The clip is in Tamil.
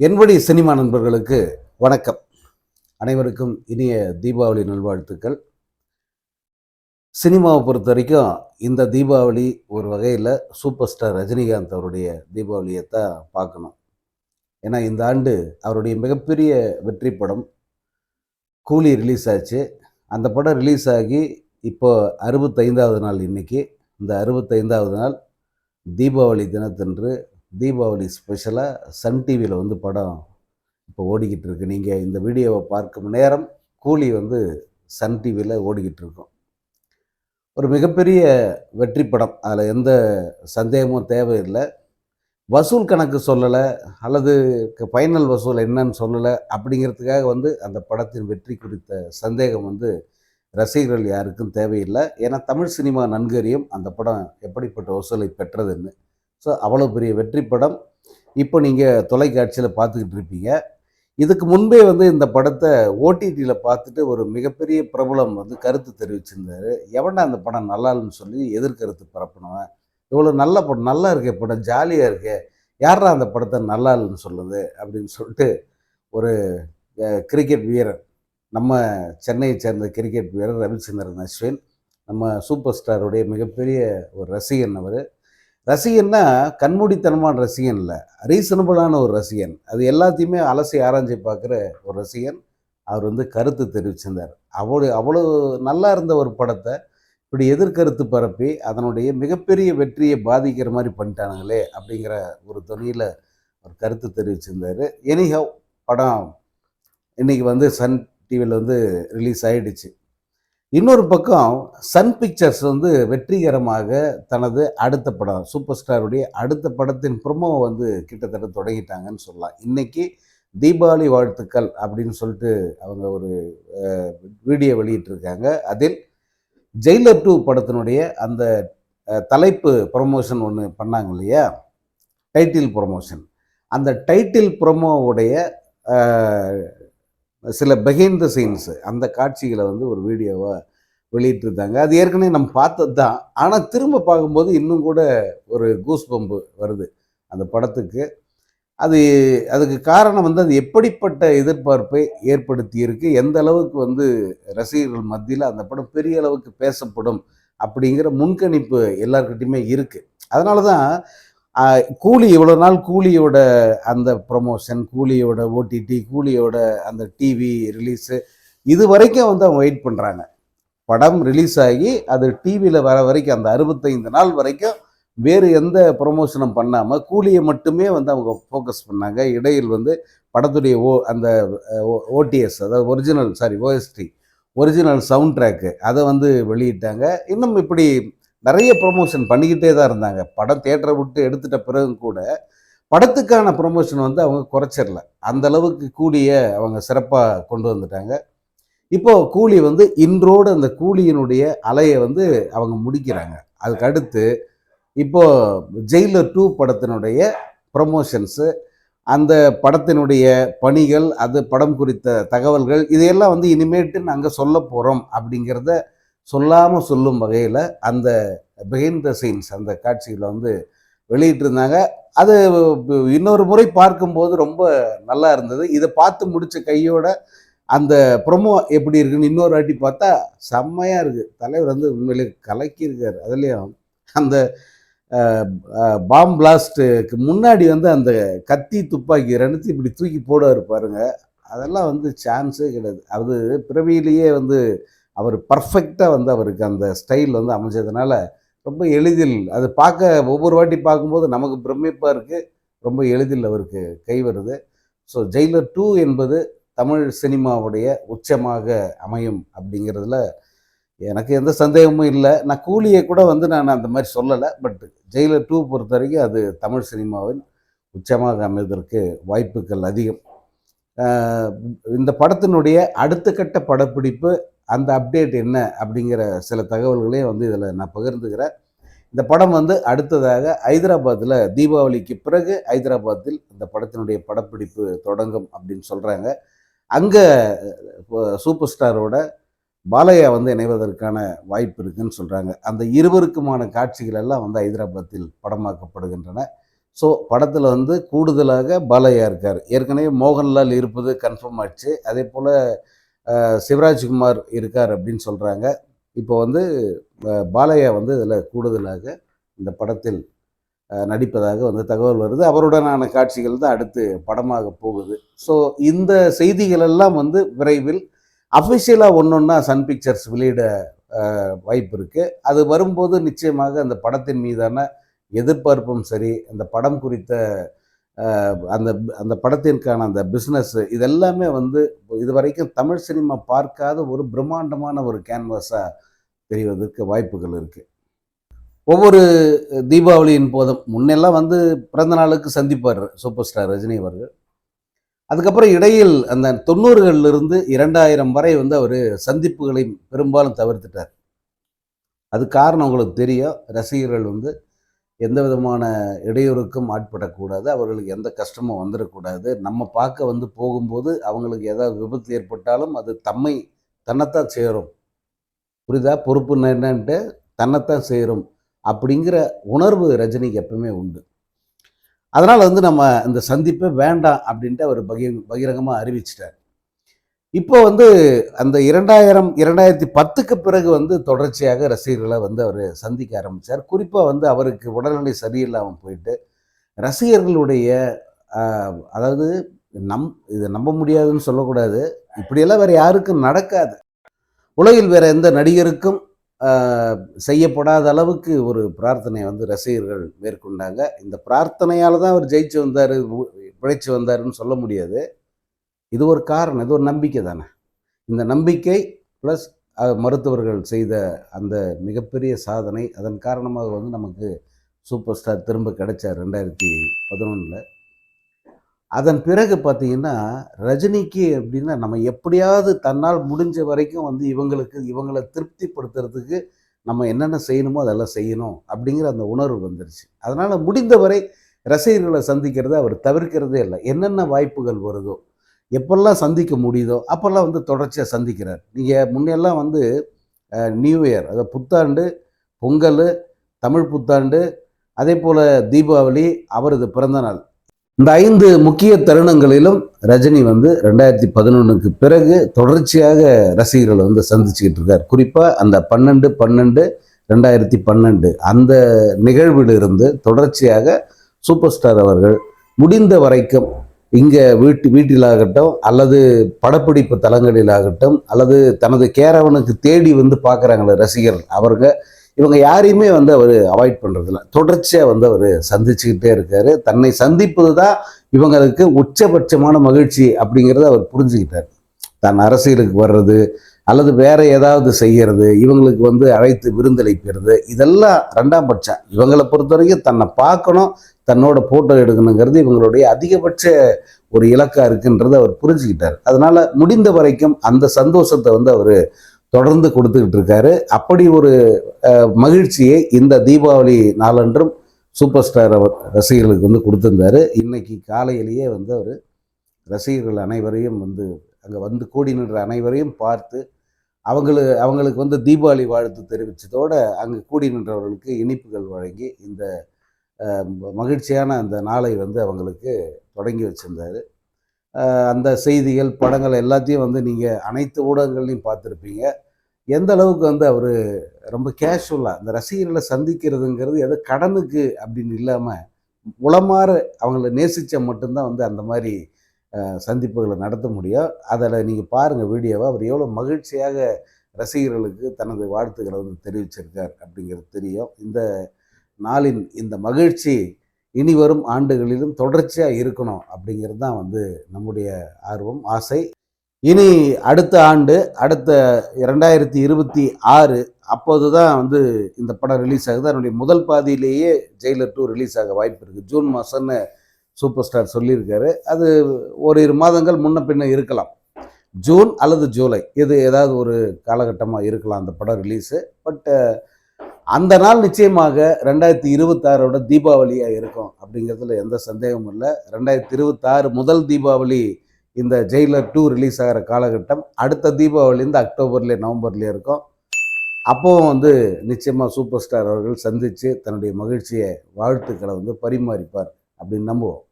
என்படி சினிமா நண்பர்களுக்கு வணக்கம். அனைவருக்கும் இனிய தீபாவளி நல்வாழ்த்துக்கள். சினிமாவை பொறுத்த வரைக்கும் இந்த தீபாவளி ஒரு வகையில் சூப்பர் ஸ்டார் ரஜினிகாந்த் அவருடைய தீபாவளியை தான் பார்க்கணும். ஏன்னா இந்த ஆண்டு அவருடைய மிகப்பெரிய வெற்றி படம் கூலி ரிலீஸ் ஆச்சு. அந்த படம் ரிலீஸ் ஆகி இப்போ அறுபத்தைந்தாவது நாள் இன்னைக்கு. இந்த அறுபத்தைந்தாவது நாள் தீபாவளி தினத்தன்று தீபாவளி ஸ்பெஷலாக சன் டிவியில் வந்து படம் இப்போ ஓடிக்கிட்டு இருக்கு. நீங்கள் இந்த வீடியோவை பார்க்கும் நேரம் கூலி வந்து சன் டிவியில் ஓடிக்கிட்டு இருக்கும். ஒரு மிகப்பெரிய வெற்றி படம். அதில் எந்த சந்தேகமும் தேவையில்லை. வசூல் கணக்கு சொல்லலை. அல்லது ஃபைனல் வசூல் என்னன்னு சொல்லலை. அப்படிங்கிறதுக்காக வந்து அந்த படத்தின் வெற்றி குறித்த சந்தேகம் வந்து ரசிகர்கள் யாருக்கும் தேவையில்லை. ஏன்னா தமிழ் சினிமா நன்கறியும் அந்த படம் எப்படிப்பட்ட வசூலை பெற்றதுன்னு ஸோ அவ்வளோ பெரிய வெற்றி படம். இப்போ நீங்கள் தொலைக்காட்சியில் பார்த்துக்கிட்டு இருப்பீங்க. இதுக்கு முன்பே வந்து இந்த படத்தை ஓடிடியில் பார்த்துட்டு ஒரு மிகப்பெரிய பிரபலம் வந்து கருத்து தெரிவிச்சிருந்தாரு. எவன்டா அந்த படம் நல்லா இல்லைன்னு சொல்லி எதிர்கருத்து பரப்பினவன்? இவ்வளோ நல்ல படம் நல்லா இருக்கே படம் ஜாலியாக இருக்கே. யாரா அந்த படத்தை நல்லா இல்லைன்னு சொல்லுது? அப்படின்னு சொல்லிட்டு ஒரு கிரிக்கெட் வீரர் நம்ம சென்னையை சேர்ந்த கிரிக்கெட் வீரர் ரவிச்சந்திரன் அஸ்வின் நம்ம சூப்பர் ஸ்டாருடைய மிகப்பெரிய ஒரு ரசிகன் அவர் ரசிகன்னா கண்மூடித்தனமான ரசிகன் இல்லை. ரீசனபிளான ஒரு ரசிகன். அது எல்லாத்தையுமே அலசி ஆராய்ச்சி பார்க்குற ஒரு ரசிகன். அவர் வந்து கருத்து தெரிவிச்சிருந்தார். அவ்வளோ அவ்வளோ நல்லா இருந்த ஒரு படத்தை இப்படி எதிர்கருத்து பரப்பி அதனுடைய மிகப்பெரிய வெற்றியை பாதிக்கிற மாதிரி பண்ணிட்டானுங்களே அப்படிங்கிற ஒரு துணியில் ஒரு கருத்து தெரிவிச்சிருந்தார். எனிஹவ் படம் இன்றைக்கி வந்து சன் டிவியில் வந்து ரிலீஸ் ஆகிடுச்சு இன்னொரு பக்கம் சன் பிக்சர்ஸ் வந்து வெற்றிகரமாக தனது அடுத்த படம் சூப்பர் ஸ்டாருடைய அடுத்த படத்தின் ப்ரொமோ வந்து கிட்டத்தட்ட தொடங்கிட்டாங்கன்னு சொல்லலாம். இன்னைக்கு தீபாவளி வாழ்த்துக்கள் அப்படின்னு சொல்லிட்டு அவங்க ஒரு வீடியோ வெளியிட்டிருக்காங்க. அதில் ஜெயிலர் டூ படத்தினுடைய அந்த தலைப்பு ப்ரொமோஷன் ஒன்று பண்ணாங்க இல்லையா? டைட்டில் ப்ரொமோஷன் அந்த டைட்டில் ப்ரொமோவுடைய சில பிஹைண்ட் த சீன்ஸு அந்த காட்சிகளை வந்து ஒரு வீடியோவை வெளியிட்டிருந்தாங்க. அது ஏற்கனவே நம்ம பார்த்தது தான் ஆனால் திரும்ப பார்க்கும்போது இன்னும் கூட ஒரு கூஸ் பம்பு வருது அந்த படத்துக்கு. அது அதுக்கு காரணம் வந்து அது எப்படிப்பட்ட எதிர்பார்ப்பை ஏற்படுத்தியிருக்கு எந்த அளவுக்கு வந்து ரசிகர்கள் மத்தியில் அந்த படம் பெரிய அளவுக்கு பேசப்படும் அப்படிங்கிற முன்கணிப்பு எல்லாருக்கிட்டையுமே இருக்குது அதனால தான் கூலி இவ்வளோ நாள் கூலியோட அந்த ப்ரொமோஷன் கூலியோட ஓடிடி கூலியோட அந்த டிவி ரிலீஸு இது வரைக்கும் வந்து அவங்க வெயிட் பண்ணுறாங்க படம் ரிலீஸ் ஆகி அது டிவியில் வர வரைக்கும் அந்த அறுபத்தைந்து நாள் வரைக்கும் வேறு எந்த ப்ரொமோஷனும் பண்ணாமல் கூலியை மட்டுமே வந்து அவங்க ஃபோக்கஸ் பண்ணாங்க. இடையில் வந்து படத்துடைய ஓ அந்த ஓடிஎஸ் அதாவது original sorry OST original sound track அதை வந்து வெளியிட்டாங்க. இன்னும் இப்படி நிறைய ப்ரொமோஷன் பண்ணிக்கிட்டே தான் இருந்தாங்க. படம் தேட்டரை விட்டு எடுத்துட்ட பிறகு கூட படத்துக்கான ப்ரொமோஷன் வந்து அவங்க குறைச்சிடல. அந்த அளவுக்கு கூலிய அவங்க சிறப்பாக கொண்டு வந்துட்டாங்க. இப்போ கூலி வந்து இன்றோடு அந்த கூலியினுடைய அலையை வந்து அவங்க முடிக்கிறாங்க. அதுக்கு அடுத்து இப்போது ஜெயிலர் டூ படத்தினுடைய ப்ரமோஷன்ஸு அந்த படத்தினுடைய பணிகள் அது படம் குறித்த தகவல்கள் இதையெல்லாம் வந்து இனிமேட்டு நாங்கள் சொல்ல போகிறோம் அப்படிங்கிறத சொல்லாமல் சொல்லும் வகையில் அந்த பிஹைண்ட் த சீன்ஸ் அந்த காட்சிகளை வந்து வெளியிட்டிருந்தாங்க. அது இன்னொரு முறை பார்க்கும்போது ரொம்ப நல்லா இருந்தது. இதை பார்த்து முடித்த கையோட அந்த ப்ரொமோ எப்படி இருக்குன்னு இன்னொரு வாட்டி பார்த்தா செம்மையாக இருக்குது தலைவர் வந்து உண்மையிலே கலக்கியிருக்கார். அதுலேயும் அந்த பாம் பிளாஸ்ட்டுக்கு முன்னாடி வந்து அந்த கத்தி துப்பாக்கி ரெண்டுத்தையும் இப்படி தூக்கி போடுவார் பாருங்க. அதெல்லாம் வந்து சான்ஸே கிடையாது. அது பிறவியிலேயே வந்து அவர் பர்ஃபெக்டாக வந்து அவருக்கு அந்த ஸ்டைல் வந்து அமைஞ்சதுனால ரொம்ப எளிதில் அது பார்க்க ஒவ்வொரு வாட்டி பார்க்கும்போது நமக்கு பிரமிப்பாக இருக்குது ரொம்ப எளிதில் அவருக்கு கை வருது. ஸோ ஜெயிலர் டூ என்பது தமிழ் சினிமாவுடைய உச்சமாக அமையும் அப்படிங்கிறதுல எனக்கு எந்த சந்தேகமும் இல்லை. நான் கூலியை கூட வந்து நான் அந்த மாதிரி சொல்லலை. பட் ஜெயிலர் டூ பொறுத்த வரைக்கும் அது தமிழ் சினிமாவின் உச்சமாக அமைவதற்கு வாய்ப்புகள் அதிகம். இந்த படத்தினுடைய அடுத்த கட்ட படப்பிடிப்பு அந்த அப்டேட் என்ன அப்படிங்கிற சில தகவல்களையும் வந்து இதில் நான் பகிர்ந்துக்கிறேன். இந்த படம் வந்து அடுத்ததாக ஹைதராபாத்தில் தீபாவளிக்கு பிறகு ஹைதராபாத்தில் இந்த படத்தினுடைய படப்பிடிப்பு தொடங்கும் அப்படின்னு சொல்கிறாங்க அங்கே சூப்பர் ஸ்டாரோட பாலையா வந்து இணைவதற்கான வாய்ப்பு இருக்குன்னு சொல்கிறாங்க அந்த இருவருக்குமான காட்சிகள் எல்லாம் வந்து ஹைதராபாத்தில் படமாக்கப்படுகின்றன. ஸோ படத்தில் வந்து கூடுதலாக பாலையா இருக்கார். ஏற்கனவே மோகன்லால் இருப்பது கன்ஃபார்ம் ஆச்சு. அதே போல் சிவராஜ்குமார் இருக்கார் அப்படின்னு சொல்கிறாங்க இப்போ வந்து பாலையா வந்து இதில் கூடுதலாக இந்த படத்தில் நடிப்பதாக வந்து தகவல் வருது. அவருடனான காட்சிகள் தான் அடுத்து படமாக போகுது. ஸோ இந்த செய்திகளெல்லாம் வந்து விரைவில் அஃபிஷியலாக ஒன்று ஒன்றா சன் பிக்சர்ஸ் வெளியிட வாய்ப்பு இருக்குது அது வரும்போது நிச்சயமாக அந்த படத்தின் மீதான எதிர்பார்ப்பும் சரி அந்த படம் குறித்த அந்த அந்த படத்திற்கான அந்த பிஸ்னஸ் இதெல்லாமே வந்து இது வரைக்கும் தமிழ் சினிமா பார்க்காத ஒரு பிரம்மாண்டமான ஒரு கேன்வாஸாக தெரிவதற்கு வாய்ப்புகள் இருக்குது ஒவ்வொரு தீபாவளியின் போதும் முன்னெல்லாம் வந்து பிறந்த நாளுக்கு சந்திப்பார் சூப்பர் ஸ்டார் ரஜினி அவர்கள். அதுக்கப்புறம் இடையில் அந்த தொண்ணூறுகளிலிருந்து இரண்டாயிரம் வரை வந்து அவர் சந்திப்புகளை பெரும்பாலும் தவிர்த்துட்டார். அது காரணம் உங்களுக்கு தெரியும் ரசிகர்கள் வந்து எந்த விதமான இடையூறுக்கும் ஆட்படக்கூடாது. அவர்களுக்கு எந்த கஷ்டமும் வந்துடக்கூடாது நம்ம பார்க்க வந்து போகும்போது அவங்களுக்கு ஏதாவது விபத்து ஏற்பட்டாலும் அது தம்மை தன்னைத்தான் சேரும். புரிதா பொறுப்பு என்னன்ட்டு தன்னைத்தான் சேரும் அப்படிங்கிற உணர்வு ரஜினிக்கு எப்பவுமே உண்டு. அதனால் வந்து நம்ம இந்த சந்திப்பை வேண்டாம் அப்படின்ட்டு அவர் பகி பகிரங்கமாக அறிவிச்சிட்டார். இப்போ வந்து அந்த இரண்டாயிரம் இரண்டாயிரத்தி பத்துக்கு பிறகு வந்து தொடர்ச்சியாக ரசிகர்களை வந்து அவர் சந்திக்க ஆரம்பித்தார் குறிப்பாக வந்து அவருக்கு உடல்நிலை சரியில்லாமல் போயிட்டு ரசிகர்களுடைய அதாவது நம் இதை நம்ப முடியாதுன்னு சொல்லக்கூடாது. இப்படியெல்லாம் வேறு யாருக்கும் நடக்காது. உலகில் வேற எந்த நடிகருக்கும் செய்யப்படாத அளவுக்கு ஒரு பிரார்த்தனையை வந்து ரசிகர்கள் மேற்கொண்டாங்க. இந்த பிரார்த்தனையால் தான் அவர் ஜெயிச்சு வந்தார் பிழைச்சி வந்தாருன்னு சொல்ல முடியாது. இது ஒரு காரணம் இது ஒரு நம்பிக்கை தானே. இந்த நம்பிக்கை ப்ளஸ் மருத்துவர்கள் செய்த அந்த மிகப்பெரிய சாதனை அதன் காரணமாக வந்து நமக்கு சூப்பர் ஸ்டார் திரும்ப கிடைச்சார் ரெண்டாயிரத்தி பதினொன்றில் அதன் பிறகு பார்த்தீங்கன்னா ரஜினிக்கு அப்படின்னா நம்ம எப்படியாவது தன்னால் முடிஞ்ச வரைக்கும் வந்து இவங்களுக்கு இவங்களை திருப்திப்படுத்துறதுக்கு நம்ம என்னென்ன செய்யணுமோ அதெல்லாம் செய்யணும் அப்படிங்கிற அந்த உணர்வு வந்துருச்சு. அதனால் முடிந்தவரை ரசிகர்களை சந்திக்கிறத அவர் தவிர்க்கிறதே இல்லை. என்னென்ன வாய்ப்புகள் வருதோ எப்பெல்லாம் சந்திக்க முடியுதோ அப்போல்லாம் வந்து தொடர்ச்சியாக சந்திக்கிறார். நீங்கள் முன்னெல்லாம் வந்து நியூ இயர் அதாவது புத்தாண்டு பொங்கல் தமிழ் புத்தாண்டு அதே போல் தீபாவளி அவரது பிறந்தநாள் இந்த ஐந்து முக்கிய தருணங்களிலும் ரஜினி வந்து ரெண்டாயிரத்தி பதினொன்றுக்கு பிறகு தொடர்ச்சியாக ரசிகர்களை வந்து சந்திச்சுக்கிட்டு இருக்கார். குறிப்பாக அந்த பன்னெண்டு பன்னெண்டு ரெண்டாயிரத்தி பன்னெண்டு அந்த நிகழ்விலிருந்து தொடர்ச்சியாக சூப்பர் ஸ்டார் அவர்கள் முடிந்த வரைக்கும் இங்கே வீட்டு வீட்டிலாகட்டும் அல்லது படப்பிடிப்பு தலங்களிலாகட்டும் அல்லது தனது கேரவனுக்கு தேடி வந்து பார்க்குறாங்களே ரசிகர்கள் அவருங்க இவங்க யாரையுமே வந்து அவர் அவாய்ட் பண்ணுறதில்ல தொடர்ச்சியாக வந்து அவர் சந்திச்சுக்கிட்டே இருக்காரு. தன்னை சந்திப்பது தான் இவங்களுக்கு உச்சபட்சமான மகிழ்ச்சி அப்படிங்கிறத அவர் புரிஞ்சுக்கிட்டார். தான் அரசியலுக்கு வர்றது அல்லது வேற ஏதாவது செய்கிறது இவங்களுக்கு வந்து அழைத்து விருந்தளிக்கிறது இதெல்லாம் ரெண்டாம் பட்சம். இவங்களை பொறுத்த வரைக்கும் தன்னை பார்க்கணும் தன்னோட ஃபோட்டோ எடுக்கணுங்கிறது இவங்களுடைய அதிகபட்ச ஒரு இலக்கா இருக்குன்றதை அவர் புரிஞ்சுக்கிட்டார். அதனால் முடிந்த வரைக்கும் அந்த சந்தோஷத்தை வந்து அவர் தொடர்ந்து கொடுத்துக்கிட்டு இருக்காரு. அப்படி ஒரு மகிழ்ச்சியை இந்த தீபாவளி நாளன்றும் சூப்பர் ஸ்டார் அவர் ரசிகர்களுக்கு வந்து கொடுத்துருந்தாரு. இன்னைக்கு காலையிலேயே வந்து அவர் ரசிகர்கள் அனைவரையும் வந்து அங்கே வந்து கூடி நின்ற அனைவரையும் பார்த்து அவங்களு அவங்களுக்கு வந்து தீபாவளி வாழ்த்து தெரிவித்ததோடு அங்கே கூடி நின்றவர்களுக்கு இனிப்புகள் வழங்கி இந்த மகிழ்ச்சியான அந்த நாளை வந்து அவங்களுக்கு தொடங்கி வச்சுருந்தார். அந்த செய்திகள் படங்கள் எல்லாத்தையும் வந்து நீங்கள் அனைத்து ஊடகங்கள்லையும் பார்த்துருப்பீங்க. எந்த அளவுக்கு வந்து அவர் ரொம்ப கேஷுவலாக அந்த ரசிகர்களை சந்திக்கிறதுங்கிறது எதோ கடனுக்கு அப்படின்னு இல்லாமல் உளமாற அவங்கள நேசித்தா மட்டும்தான் வந்து அந்த மாதிரி சந்திப்புகளை நடத்த முடியும். அதில் நீங்கள் பாருங்கள் வீடியோவை. அவர் எவ்வளோ மகிழ்ச்சியாக ரசிகர்களுக்கு தனது வாழ்த்துக்களை வந்து தெரிவிச்சிருக்கார் அப்படிங்கிறது தெரியும். இந்த நாளின் இந்த மகிழ்ச்சி இனி வரும் ஆண்டுகளிலும் தொடர்ச்சியாக இருக்கணும் அப்படிங்கிறது தான் வந்து நம்முடைய ஆர்வம் ஆசை. இனி அடுத்த ஆண்டு அடுத்த இரண்டாயிரத்தி இருபத்தி ஆறு அப்போது தான் வந்து இந்த படம் ரிலீஸ் ஆகுது. அதனுடைய முதல் பாதியிலேயே ஜெயிலர் டூ ரிலீஸ் ஆக வாய்ப்பு இருக்குது ஜூன் மாதம்னு சூப்பர் ஸ்டார் சொல்லியிருக்காரு. அது ஓரிரு மாதங்கள் முன்ன பின்ன இருக்கலாம். ஜூன் அல்லது ஜூலை. இது ஏதாவது ஒரு காலகட்டமாக இருக்கலாம் அந்த படம் ரிலீஸு பட் அந்த நாள் நிச்சயமாக ரெண்டாயிரத்தி இருபத்தாறோட தீபாவளியாக இருக்கும் அப்படிங்கிறதுல எந்த சந்தேகமும் இல்லை. ரெண்டாயிரத்தி இருபத்தாறு முதல் தீபாவளி இந்த ஜெயிலர் டூ ரிலீஸ் ஆகிற காலகட்டம். அடுத்த தீபாவளி இந்த அக்டோபர்லேயே நவம்பர்லேயே இருக்கும். அப்போவும் வந்து நிச்சயமாக சூப்பர் ஸ்டார் அவர்கள் சந்தித்து தன்னுடைய மகிழ்ச்சியை வாழ்த்துக்களை வந்து பரிமாறிப்பார். அப்படின்னு நம்புவோம்.